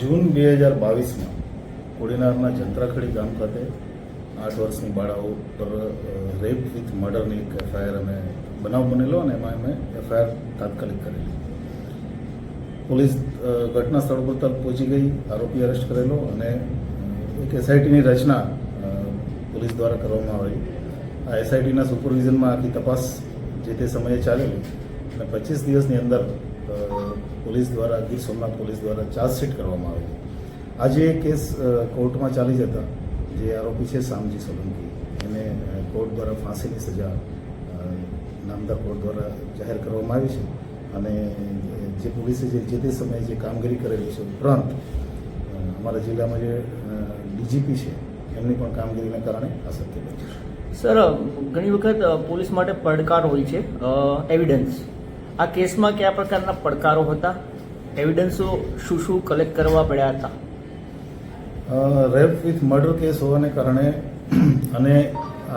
જૂન બે હજાર બાવીસમાં કોડીનારના જંત્રાખડી ગામ ખાતે આઠ વર્ષની બાળાઓ પર રેપ વિથ મર્ડરની એક એફઆઈઆર અમે બનાવ બનેલો અને એમાં અમે એફઆઈઆર તાત્કાલિક કરેલી. પોલીસ ઘટના સ્થળ પર તરફ પહોંચી ગઈ, આરોપી અરેસ્ટ કરેલો અને એક એસઆઈટીની રચના પોલીસ દ્વારા કરવામાં આવેલી આ એસઆઈટીના સુપરવિઝનમાં આખી તપાસ જે તે સમયે ચાલેલી અને પચીસ દિવસની અંદર પોલીસ દ્વારા, ગીર સોમનાથ પોલીસ દ્વારા ચાર્જશીટ કરવામાં આવેલી. આજે એ કેસ કોર્ટમાં ચાલી જતા જે આરોપી છે શામજી સોલંકી, એને કોર્ટ દ્વારા ફાંસીની સજા નામદાર કોર્ટ દ્વારા જાહેર કરવામાં આવી છે. અને જે પોલીસે જે જે તે સમયે જે કામગીરી કરેલી છે ઉપરાંત અમારા જિલ્લામાં જે ડીજીપી છે, એમની પણ કામગીરીના કારણે આ સત્ય બન્યું સર ઘણી વખત પોલીસ માટે પડકાર હોય છે એવિડન્સ આ કેસમાં કયા પ્રકારના પડકારો હતા? એવિડન્સો શું શું કલેક્ટ કરવા પડ્યા હતા? રેપ વિથ મર્ડર કેસ હોવાને કારણે અને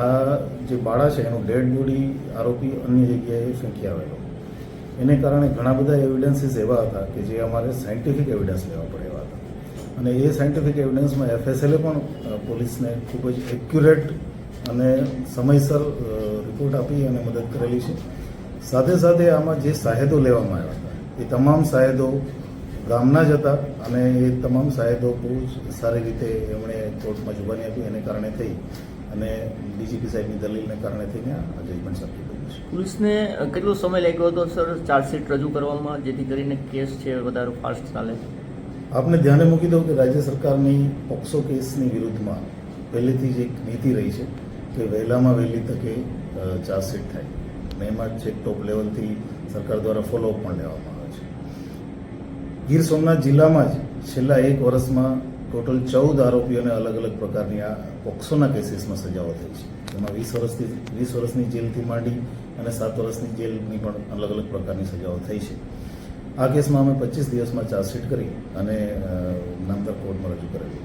આ જે બાળા છે, એનું ડેડ બોડી આરોપી અન્ય જગ્યાએ ફેંકી આવેલો. એને કારણે ઘણા બધા એવિડન્સીસ એવા હતા કે જે અમારે સાયન્ટિફિક એવિડન્સ લેવા પડે એવા હતા. અને એ સાયન્ટિફિક એવિડન્સમાં એફએસએલે પણ પોલીસને ખૂબ જ એક્યુરેટ અને સમયસર રિપોર્ટ આપી અને મદદ કરેલી છે. સાથે સાથે આમાં જે સાહેદો લેવામાં આવ્યા હતા એ તમામ સાહેદો ગામના જ હતા અને એ તમામ સાહેદો બહુ જ સારી રીતે એમણે કોર્ટમાં જુબાની આપી એને કારણે થઈ અને ડીજીપી સાહેબની દલીલને કારણે થઈને આ જજમેન્ટ શક્ય બન્યું છે. પોલીસને કેટલો સમય લાગ્યો હતો સર ચાર્જશીટ રજૂ કરવામાં જેથી કરીને કેસ છે વધારે ફાસ્ટ ચાલે આપને ધ્યાને મૂકી દઉં કે રાજ્ય સરકારની પોક્સો કેસની વિરુદ્ધમાં પહેલેથી જ એક નીતિ રહી છે કે વહેલામાં વહેલી તકે ચાર્જશીટ થાય. અને એમાં છેક ટોપ લેવલથી સરકાર દ્વારા ફોલોઅપ પણ લેવામાં આવે છે. ગીર સોમનાથ જિલ્લામાં જ છેલ્લા એક વર્ષમાં ટોટલ ચૌદ આરોપીઓને અલગ અલગ પ્રકારની આ પોક્સોના કેસીસમાં સજાઓ થઈ છે. એમાં વીસ વર્ષથી, વીસ વર્ષની જેલથી માંડી અને સાત વર્ષની જેલની પણ અલગ અલગ પ્રકારની સજાઓ થઈ છે. આ કેસમાં અમે પચીસ દિવસમાં ચાર્જશીટ કરી અને નામદાર કોર્ટમાં રજૂ કરેલી.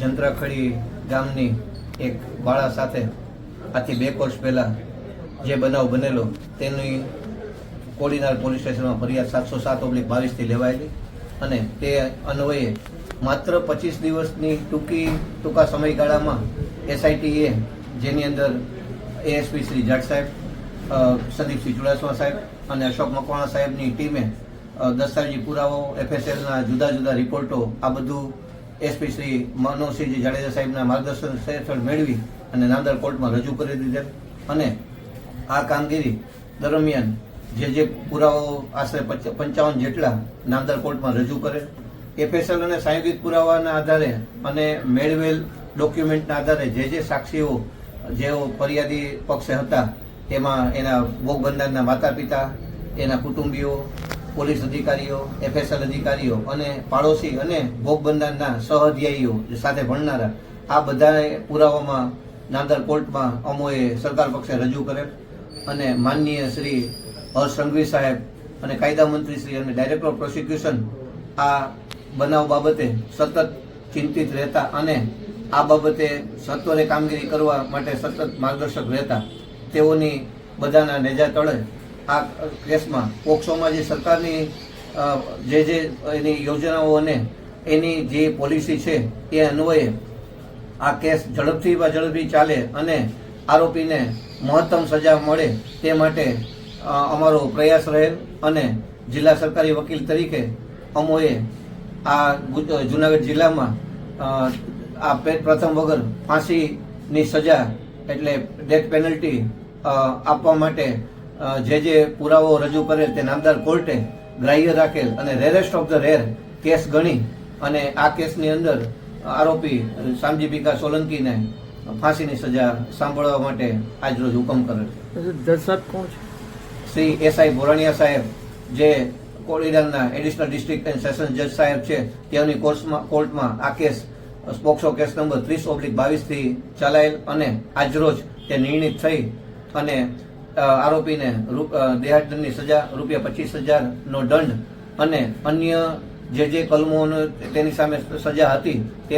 જંત્રાખડી ગામની એક બાળા સાથે આથી બે વર્ષ પહેલા જે બનાવ બનેલો, તેની કોડીનાર પોલીસ સ્ટેશનમાં ફરિયાદ સાતસો સાત ઓબ્લિક બાવીસથી લેવાયેલી અને તે અન્વયે માત્ર પચીસ દિવસની ટૂંકી, ટૂંકા સમયગાળામાં એસઆઈટીએ જેની અંદર એએસપી શ્રી જાટ સાહેબ સંદીપસિંહ ચુડાસમા સાહેબ અને અશોક મકવાણા સાહેબની ટીમે દસ્તાવેજી પુરાવો, એફએસએલના જુદા જુદા રિપોર્ટો, આ બધું એસપી શ્રી મનોજસિંહજી જાડેજા સાહેબના માર્ગદર્શન હેઠળ મેળવી અને નાંદર કોર્ટમાં રજૂ કરી દીધેલ અને આ કામગીરી દરમિયાન જે જે પુરાવાઓ આશરે પંચ- પંચાવન જેટલા નામદાર કોર્ટમાં રજૂ કરે એફએસએલ અને સાંયોગિક પુરાવાના આધારે અને મેળવેલ ડોક્યુમેન્ટના આધારે જે જે સાક્ષીઓ જેઓ ફરિયાદી પક્ષે હતા, એમાં એના ભોગ બંધારણના માતા પિતા એના કુટુંબીઓ, પોલીસ અધિકારીઓ, એફએસએલ અધિકારીઓ અને પાડોશી અને ભોગ બંધારણના સહઅધ્યાયીઓ સાથે ભણનારા, આ બધા પુરાવામાં નામદાર કોર્ટમાં અમોએ સરકાર પક્ષે રજૂ કરેલ. અને માનનીય શ્રી હર્ષ સંઘવી સાહેબ અને કાયદા મંત્રી શ્રી અને ડાયરેક્ટર ઓફ પ્રોસિક્યુશન આ બનાવ બાબતે સતત ચિંતિત રહેતા અને આ બાબતે સત્વરે કામગીરી કરવા માટે સતત માર્ગદર્શક રહેતા તેઓની બધાના નેજા તળે આ કેસમાં પોક્સોમાં જે સરકારની જે જે એની યોજનાઓ અને એની જે પોલિસી છે એ અન્વયે આ કેસ ઝડપથી ઝડપથી ચાલે અને આરોપીને મહત્તમ સજા મળે તે માટે અમારો પ્રયાસ રહેલ અને જિલ્લા સરકારી વકીલ તરીકે અમોએ આ જુનાગઢ જિલ્લામાં આ પેટ પ્રથમ વગર ફાંસીની સજા એટલે ડેથ પેનલ્ટી આપવા માટે જે જે પુરાવો રજૂ કરેલ તે નામદાર કોર્ટે ગ્રાહ્ય રાખેલ અને rarest of the rare case ગણી અને આ કેસની અંદર આરોપી શામજી ભીખા સોલંકીને ફાંસીની સજા સાંભળવા માટે આજરોજ હુકમ કરેલ જજ સાહેબ કોણ છે? શ્રી એસઆઈ બોરાણીયા સાહેબ જે કોડીનારના એડિશનલ ડિસ્ટ્રિક્ટ એન્ડ સેશન જજ સાહેબ છે કોર્સમાં કોર્ટમાં આ કેસ સ્પોક્સો કેસ નંબર ત્રીસ ઓબ્લિક બાવીસથી ચલાયેલ અને આજરોજ તે નિર્ણિત થઈ અને આરોપીને દેહાદંડની સજા રૂપિયા પચીસ હજારનો દંડ અને અન્ય જે જે કલમોનો તેની સામે સજા હતી તે